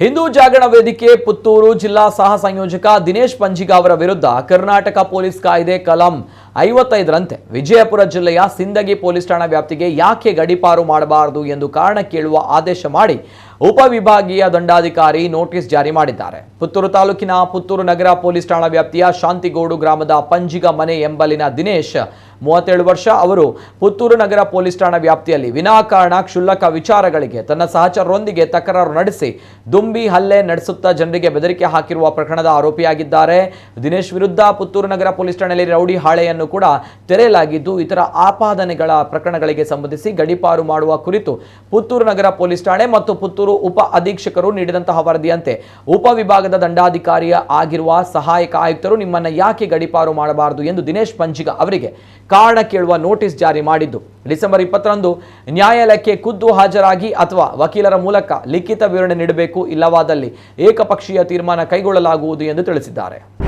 ಹಿಂದೂ ಜಾಗರಣ ವೇದಿಕೆ ಪುತ್ತೂರು ಜಿಲ್ಲಾ ಸಹ ಸಂಯೋಜಕ ದಿನೇಶ್ ಪಂಜಿಗ ಅವರ ವಿರುದ್ಧ ಕರ್ನಾಟಕ ಪೊಲೀಸ್ ಕಾಯ್ದೆ ಕಲಂ ಐವತ್ತೈದರಂತೆ ವಿಜಯಪುರ ಜಿಲ್ಲೆಯ ಸಿಂದಗಿ ಪೊಲೀಸ್ ಠಾಣಾ ವ್ಯಾಪ್ತಿಗೆ ಯಾಕೆ ಗಡಿಪಾರು ಮಾಡಬಾರದು ಎಂದು ಕಾರಣ ಕೇಳುವ ಆದೇಶ ಮಾಡಿ ಉಪವಿಭಾಗೀಯ ದಂಡಾಧಿಕಾರಿ ನೋಟಿಸ್ ಜಾರಿ ಮಾಡಿದ್ದಾರೆ. ಪುತ್ತೂರು ತಾಲೂಕಿನ ಪುತ್ತೂರು ನಗರ ಪೊಲೀಸ್ ಠಾಣಾ ವ್ಯಾಪ್ತಿಯ ಶಾಂತಿಗೋಡು ಗ್ರಾಮದ ಪಂಜಿಗ ಮನೆ ಎಂಬಲಿನ ದಿನೇಶ್, ಮೂವತ್ತೇಳು ವರ್ಷ, ಅವರು ಪುತ್ತೂರು ನಗರ ಪೊಲೀಸ್ ಠಾಣಾ ವ್ಯಾಪ್ತಿಯಲ್ಲಿ ವಿನಾಕಾರಣ ಕ್ಷುಲ್ಲಕ ವಿಚಾರಗಳಿಗೆ ತನ್ನ ಸಹಚರರೊಂದಿಗೆ ತಕರಾರು ನಡೆಸಿ ದುಂಬಿ ಹಲ್ಲೆ ನಡೆಸುತ್ತಾ ಜನರಿಗೆ ಬೆದರಿಕೆ ಹಾಕಿರುವ ಪ್ರಕರಣದ ಆರೋಪಿಯಾಗಿದ್ದಾರೆ. ದಿನೇಶ್ ವಿರುದ್ಧ ಪುತ್ತೂರು ನಗರ ಪೊಲೀಸ್ ಠಾಣೆಯಲ್ಲಿ ರೌಡಿ ಹಾಳೆಯನ್ನು ಕೂಡ ತೆರೆಯಲಾಗಿದ್ದು, ಇತರ ಆಪಾದನೆಗಳ ಪ್ರಕರಣಗಳಿಗೆ ಸಂಬಂಧಿಸಿ ಗಡೀಪಾರು ಮಾಡುವ ಕುರಿತು ಪುತ್ತೂರು ನಗರ ಪೊಲೀಸ್ ಠಾಣೆ ಮತ್ತು ಪುತ್ತೂರು ಉಪ ಅಧೀಕ್ಷಕರು ನೀಡಿದಂತಹ ವರದಿಯಂತೆ ಉಪವಿಭಾಗದ ದಂಡಾಧಿಕಾರಿಯ ಆಗಿರುವ ಸಹಾಯಕ ಆಯುಕ್ತರು ನಿಮ್ಮನ್ನ ಯಾಕೆ ಗಡಿಪಾರು ಮಾಡಬಾರದು ಎಂದು ದಿನೇಶ್ ಪಂಜಿಗ ಅವರಿಗೆ ಕಾರಣ ಕೇಳುವ ನೋಟಿಸ್ ಜಾರಿ ಮಾಡಿದ್ದು. ಡಿಸೆಂಬರ್ ಇಪ್ಪತ್ತರಂದು ನ್ಯಾಯಾಲಯಕ್ಕೆ ಖುದ್ದು ಹಾಜರಾಗಿ ಅಥವಾ ವಕೀಲರ ಮೂಲಕ ಲಿಖಿತ ವಿವರಣೆ ನೀಡಬೇಕು ಇಲ್ಲವಾದಲ್ಲಿ ಏಕಪಕ್ಷೀಯ ತೀರ್ಮಾನ ಕೈಗೊಳ್ಳಲಾಗುವುದು ಎಂದು ತಿಳಿಸಿದ್ದಾರೆ.